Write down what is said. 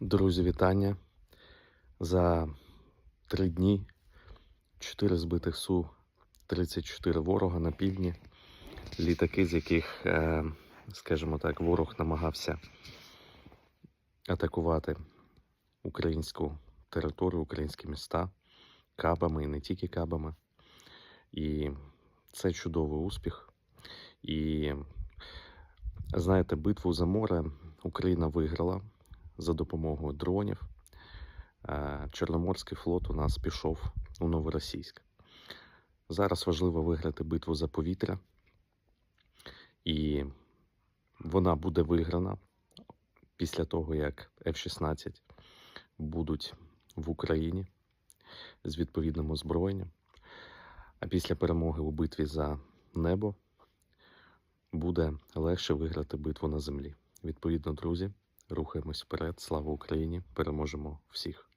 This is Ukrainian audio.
Друзі, вітання. За три дні 4 збитих су 34 ворога на півдні. Літаки, з яких, е, скажімо так, ворог намагався атакувати українську територію, українські міста кабами і не тільки кабами. І це чудовий успіх. І знаєте, битву за море Україна виграла за допомогою дронів. Е, Чорноморський флот у нас пішов у Новоросійськ. Зараз важливо виграти битву за повітря, і вона буде виграна після того, як F-16 будуть в Україні з відповідним озброєнням. А після перемоги у битві за небо буде легше виграти битву на землі. Відповідно, друзі, рухаємось вперед. Слава Україні! Переможемо всіх!